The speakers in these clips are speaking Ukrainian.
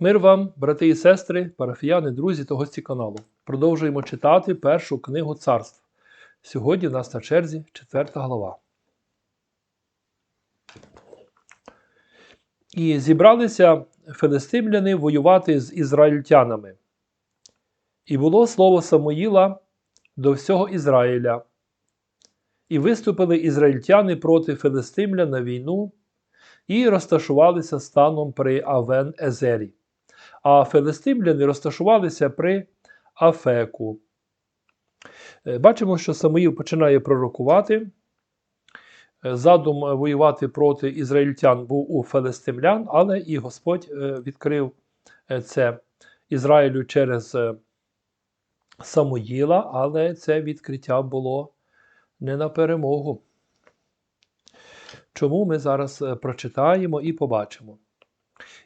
Мир вам, брати і сестри, парафіяни, друзі та гості каналу. Продовжуємо читати першу книгу царств. Сьогодні в нас на черзі четверта глава. І зібралися филистимляни воювати з ізраїльтянами. І було слово Самуїла до всього Ізраїля. І виступили ізраїльтяни проти филистимлян на війну і розташувалися станом при Авен Езері. А филистимляни розташувалися при Афеку. Е, Бачимо, що Самуїл починає пророкувати. Е, Задум воювати проти ізраїльтян був у филистимлян, але і Господь е, відкрив це Ізраїлю через Самуїла, але це відкриття було не на перемогу. Чому ми зараз прочитаємо і побачимо.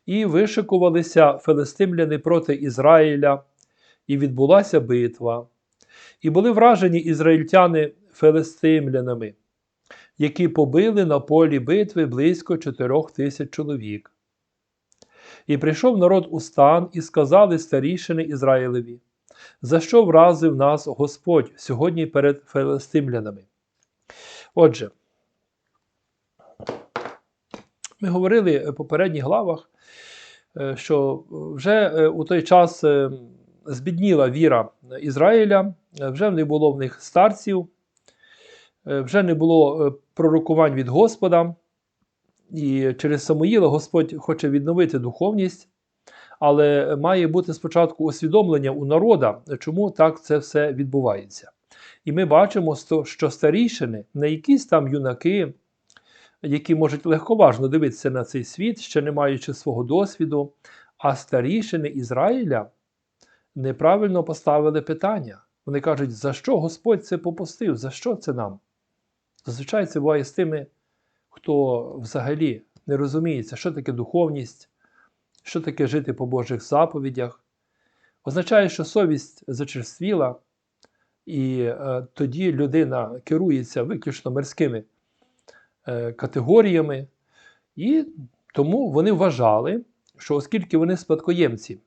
І вишикувалися филистимляни проти Ізраїля, і відбулася битва. І були вражені ізраїльтяни филистимлянами, які побили на полі битви близько чотирьох тисяч чоловік. І прийшов народ у стан, і сказали старішини Ізраїлеві, за що вразив нас Господь сьогодні перед филистимлянами. Отже, ми говорили в попередніх главах, е, що вже е, у той час е, збідніла віра Ізраїля, е, вже не було в них старців, е, вже не було е, пророкувань від Господа. І через Самуїла Господь хоче відновити духовність, але має бути спочатку усвідомлення у народа, чому так це все відбувається. І ми бачимо, що старішини, не якісь там юнаки, які можуть легковажно дивитися на цей світ, ще не маючи свого досвіду, а старішини Ізраїля неправильно поставили питання. Вони кажуть, за що Господь це попустив? За що це нам? Зазвичай це буває з тими, хто взагалі не розуміється, що таке духовність, що таке жити по Божих заповідях. Означає, що совість зачерствіла, і е, тоді людина керується виключно мирськими категоріями, і тому вони вважали, що оскільки вони спадкоємці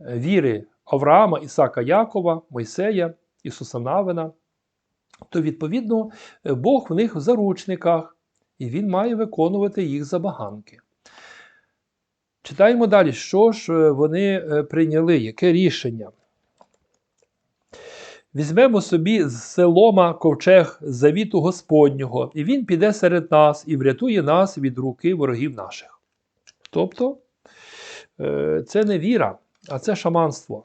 е, віри Авраама, Ісака Якова, Мойсея, Ісуса Навина, то відповідно е, Бог в них в заручниках, і Він має виконувати їх забаганки. Читаємо далі, що ж е, вони е, прийняли, яке рішення. Візьмемо собі з селома ковчег завіту Господнього, і він піде серед нас і врятує нас від руки ворогів наших. Тобто е, це не віра, а це шаманство.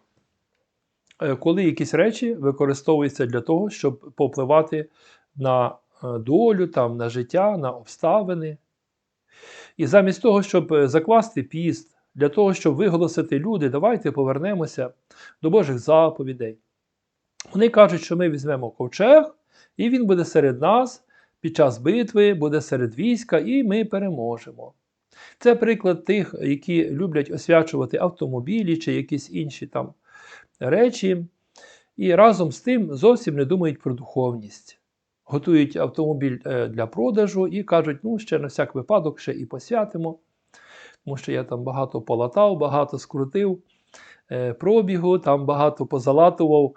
Е, Коли якісь речі використовуються для того, щоб попливати на е, долю, там, на життя, на обставини. І замість того, щоб закласти піст, для того, щоб виголосити люди, давайте повернемося до Божих заповідей. Вони кажуть, що ми візьмемо ковчег, і він буде серед нас під час битви, буде серед війська, і ми переможемо. Це приклад тих, які люблять освячувати автомобілі чи якісь інші там речі, і разом з тим зовсім не думають про духовність. Готують автомобіль е, для продажу і кажуть, ну, ще на всяк випадок ще і посвятимо, тому що я там багато полатав, багато скрутив е, пробігу, там багато позалатував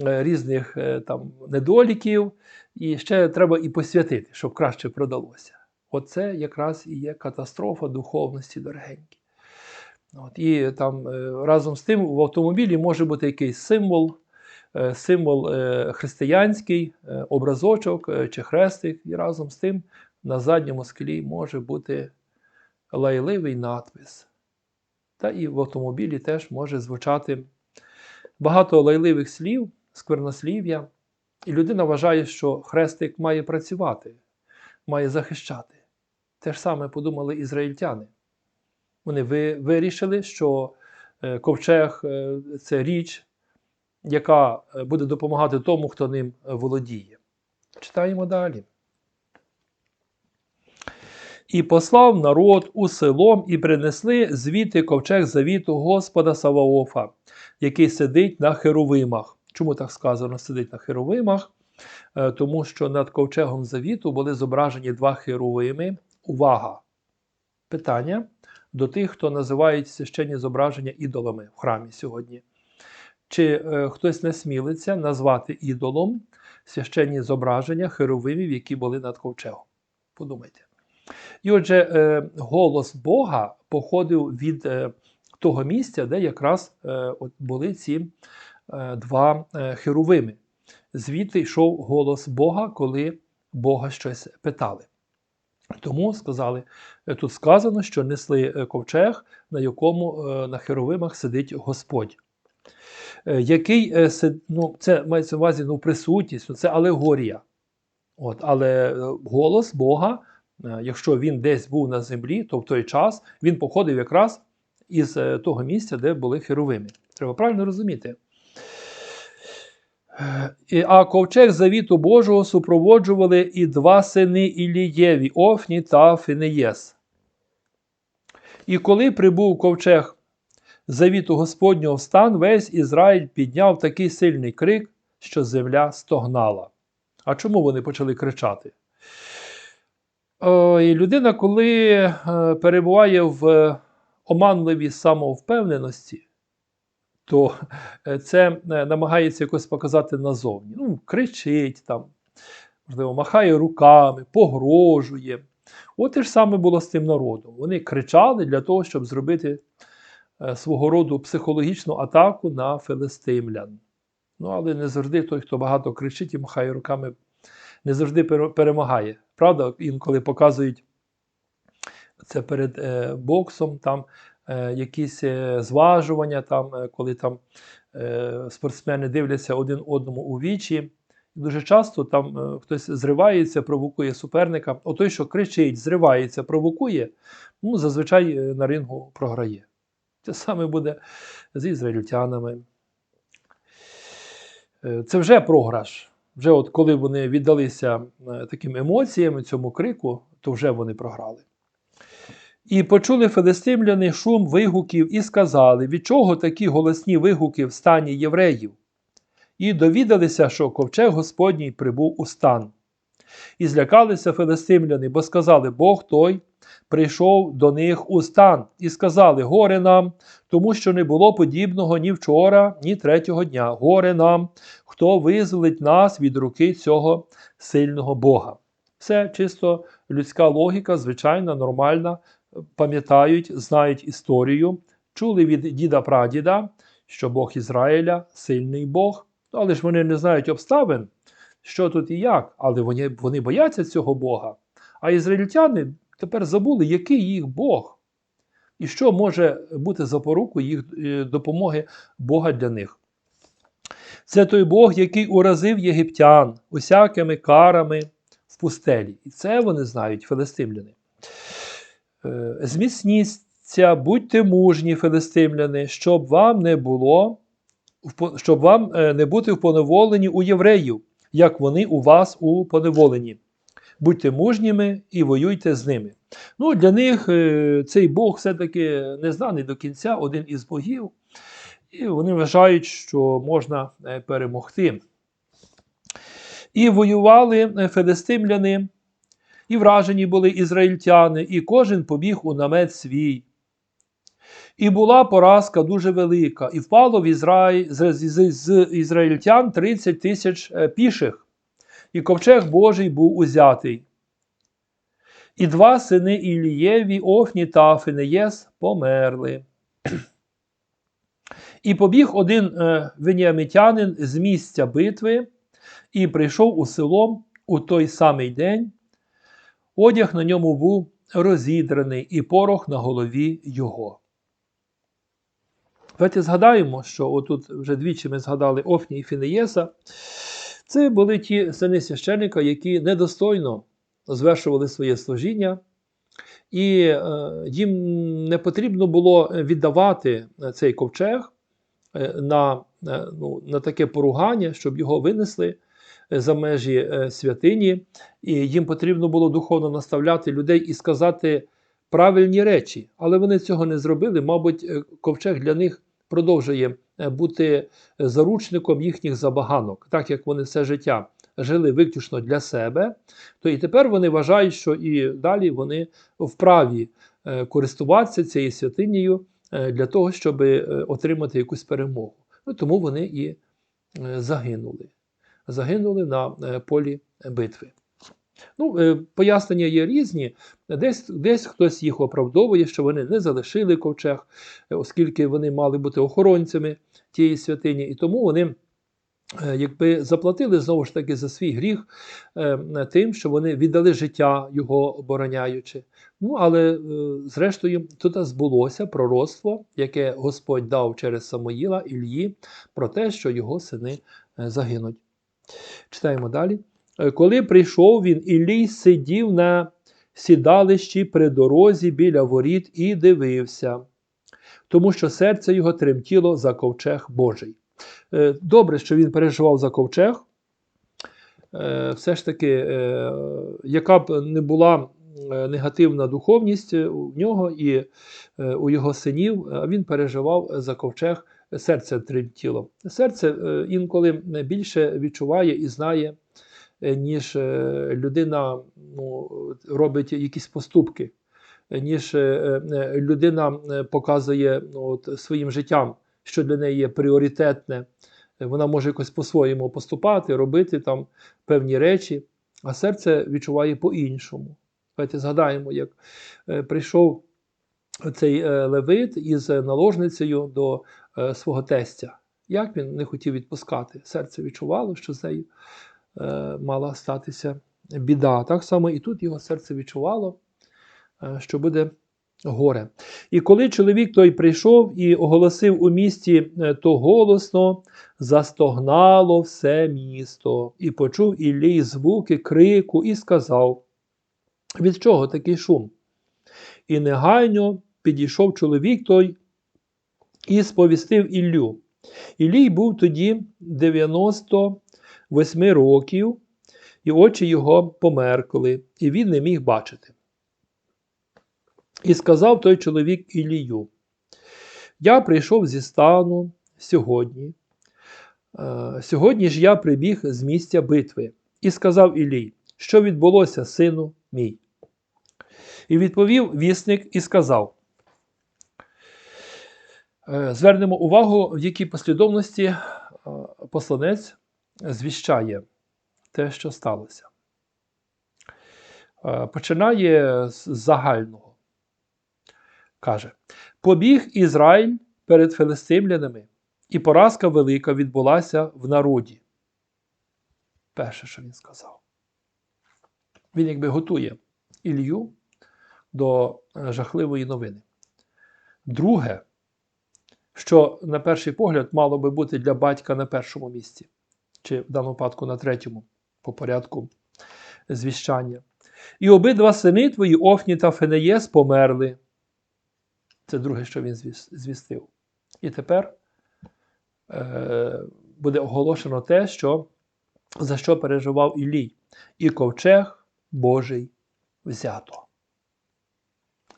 різних е, там недоліків, і ще треба і посвятити, щоб краще продалося. Оце якраз і є катастрофа духовності дорогенькі. От, І там е, разом з тим в автомобілі може бути якийсь символ, е, символ е, християнський, е, образочок е, чи хрестик, і разом з тим на задньому склі може бути лайливий надпис. Та і в автомобілі теж може звучати багато лайливих слів, сквернослів'я, і людина вважає, що хрестик має працювати, має захищати. Те ж саме подумали ізраїльтяни. Вони вирішили, що е, ковчег е, це річ, яка е, буде допомагати тому, хто ним володіє. Читаємо далі. І послав народ у село, і принесли звідти ковчег завіту Господа Саваофа, який сидить на херовимах. Чому так сказано сидить на херовимах? Е, Тому що над ковчегом завіту були зображені два херовими. Увага! питання до тих, хто називають священні зображення ідолами в храмі сьогодні. Чи е, хтось не смілиться назвати ідолом священні зображення херовимів, які були над ковчегом? Подумайте. І отже, е, голос Бога походив від е, того місця, де якраз е, от були ці два е, херовими. Звідти йшов голос Бога, коли Бога щось питали. Тому сказали, е, тут сказано, що несли е, ковчег, на якому е, на херовимах сидить Господь. Е, Який е, ну, це мається на увазі ну, присутність, ну, це алегорія. От, але е, голос Бога, е, якщо він десь був на землі, то в той час він походив якраз із е, того місця, де були херовими. Треба правильно розуміти. Е, і- А ковчег завіту Божого супроводжували і два сини Ілієві, Офні та Фінеєс. І коли прибув ковчег завіту Господнього стан, весь Ізраїль підняв такий сильний крик, що земля стогнала. А чому вони почали кричати? Ой, людина, коли е, перебуває в оманливій самовпевненості, то е, це е, намагається якось показати назовні. Ну, кричить там, можливо, махає руками, погрожує. От те ж саме було з тим народом. Вони кричали для того, щоб зробити е, свого роду психологічну атаку на филистимлян. Ну, але не завжди той, хто багато кричить і махає руками, не завжди перемагає. Правда, інколи показують це перед боксом, там якісь е, зважування, там, е, коли там е, спортсмени дивляться один одному у вічі. Дуже часто там е, хтось зривається, провокує суперника. О той, що кричить, зривається, провокує, ну, зазвичай е, на рингу програє. Те саме буде з ізраїльтянами. Е, Це вже програш. Вже от коли вони віддалися е, таким емоціям, цьому крику, то вже вони програли. І почули филистимляни шум вигуків і сказали, від чого такі голосні вигуки в стані євреїв. І довідалися, що ковчег Господній прибув у стан. І злякалися филистимляни, бо сказали, Бог той прийшов до них у стан, і сказали: Горе нам, тому що не було подібного ні вчора, ні третього дня. Горе нам, хто визволить нас від руки цього сильного Бога. Все чисто людська логіка, звичайна, нормальна. Пам'ятають, знають історію, чули від діда прадіда, що Бог Ізраїля сильний Бог. Але ж вони не знають обставин, що тут і як, але вони, вони бояться цього Бога. А ізраїльтяни тепер забули, який їх Бог, і що може бути запорукою їх е, допомоги Бога для них. Це той Бог, який уразив єгиптян усякими карами в пустелі. І це вони знають, филистимляни. Е, Зміцніться, будьте мужні, филистимляни, щоб вам не було, щоб вам е, не бути в поневоленні у євреїв, як вони у вас у поневоленні. Будьте мужніми і воюйте з ними. Ну, Для них е, цей Бог все-таки не знаний до кінця, один із богів, і вони вважають, що можна перемогти. І воювали филистимляни, і вражені були ізраїльтяни, і кожен побіг у намет свій. І була поразка дуже велика, і впало в Ізраїль, з, з, з ізраїльтян 30 тисяч е, піших, і ковчег Божий був узятий. І два сини Ілієві, Офні та Фінеєс померли. І побіг один е, веніамітянин з місця битви і прийшов у село у той самий день. Одяг на ньому був розідраний, і порох на голові його. Давайте згадаємо, що отут вже двічі ми згадали Офні і Фінеєса. Це були ті сини священника, які недостойно звершували своє служіння, і е, їм не потрібно було віддавати цей ковчег е, на, е, ну, на таке поругання, щоб його винесли за межі е, святині, і їм потрібно було духовно наставляти людей і сказати правильні речі, але вони цього не зробили. Мабуть, е, ковчег для них продовжує е, бути заручником їхніх забаганок, так як вони все життя жили виключно для себе, то і тепер вони вважають, що і далі вони вправі користуватися цією святинею для того, щоб отримати якусь перемогу. Ну, тому вони і загинули. Загинули на е, полі битви. Ну, е, пояснення є різні. Десь, десь хтось їх оправдовує, що вони не залишили ковчег, оскільки вони мали бути охоронцями тієї святині, і тому вони. е, Якби заплатили знову ж таки за свій гріх тим, що вони віддали життя його обороняючи. Ну, але зрештою, тут збулося пророцтво, яке Господь дав через Самоїла Ільї, про те, що його сини загинуть. Читаємо далі. Е, Коли прийшов він, Іллій сидів на сідалищі при дорозі біля воріт і дивився, тому що серце його тремтіло за ковчег Божий. Е, Добре, що він переживав за ковчег. Е, Все ж таки, яка б не була негативна духовність у нього і у його синів, він переживав за ковчег серце тремтіло. Серце е, інколи більше відчуває і знає, е, ніж е, людина ну, робить якісь поступки, ніж людина показує ну, от, своїм життям, що для неї є пріоритетне. Вона може якось по-своєму поступати, робити там певні речі, а серце відчуває по-іншому. Давайте згадаємо, як прийшов цей левит із наложницею до е, свого тестя. Як він не хотів відпускати? Серце відчувало, що з нею е, мала статися біда. Так само і тут його серце відчувало, е, що буде горе. І коли чоловік той прийшов і оголосив у місті, е, то голосно застогнало все місто, і почув Іллій звуки крику, і сказав: Від чого такий шум? І негайно підійшов чоловік той і сповістив Іллю. Іллій був тоді 98 років, і очі його померкли, і він не міг бачити. І сказав той чоловік Ілію: Я прийшов зі стану сьогодні. Е, Сьогодні ж я прибіг з місця битви, і сказав Ілій, що відбулося, сину мій. І відповів вісник і сказав: Звернемо увагу, в якій послідовності е, посланець звіщає те, що сталося. Е, Починає з загального. Каже: Побіг Ізраїль перед филистимлянами, і поразка велика відбулася в народі. Перше, що він сказав. Він якби готує Ілью до е, жахливої новини. Друге, що на перший погляд мало би бути для батька на першому місці, чи в даному випадку на третьому, по порядку звіщання. І обидва сини твої, Офні та Фенеєс, померли. Це друге, що він звістив. І тепер е, буде оголошено те, що, за що переживав Ілій. І ковчег Божий взято.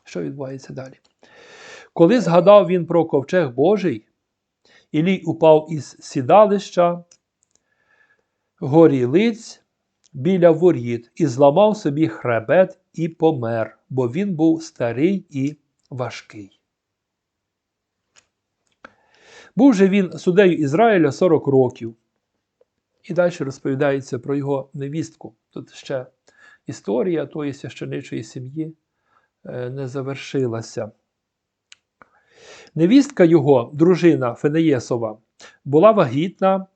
Що відбувається далі? Коли згадав він про ковчег Божий, Ілій упав із сідалища, горі лиць біля воріт і зламав собі хребет і помер, бо він був старий і важкий. Був же він суддею Ізраїля 40 років. І далі розповідається про його невістку. Тут ще історія тої священичої сім'ї е, не завершилася. Невістка його, дружина Фенеєсова, була вагітна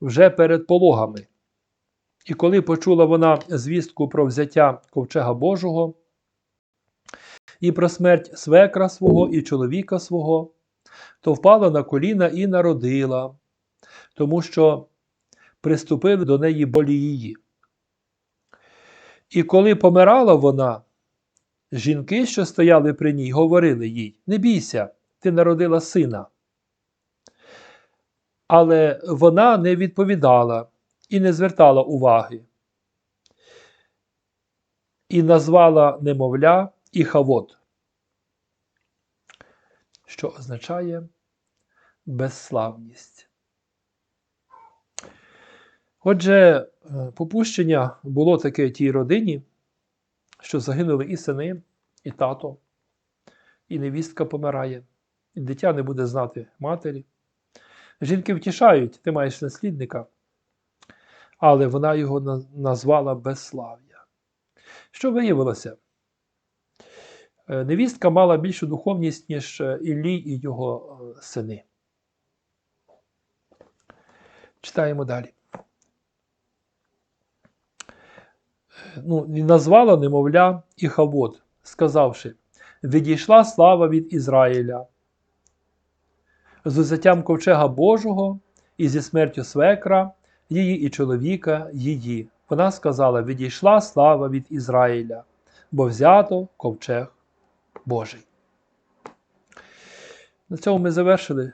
вже перед пологами. І коли почула вона звістку про взяття ковчега Божого і про смерть свекра свого і чоловіка свого, то впала на коліна і народила, тому що приступили до неї болі її. І коли помирала вона, жінки, що стояли при ній, говорили їй: Не бійся, ти народила сина. Але вона не відповідала і не звертала уваги. І назвала немовля Іхавод, що означає безславність. Отже, е, попущення було таке тій родині, що загинули і сини, і тато, і невістка помирає, дитя не буде знати матері. Жінки втішають, ти маєш наслідника, але вона його назвала безслав'я. Що виявилося? Е, Невістка мала більшу духовність, ніж е, Іллі і його е, сини. Читаємо далі. Ну, назвала немовля Іхавод, сказавши: Відійшла слава від Ізраїля. З узяттям ковчега Божого і зі смертю свекра, її і чоловіка її. Вона сказала: Відійшла слава від Ізраїля, бо взято ковчег Божий. На цьому ми завершили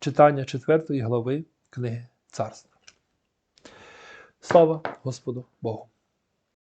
читання 4 глави книги Царства. Слава Господу Богу!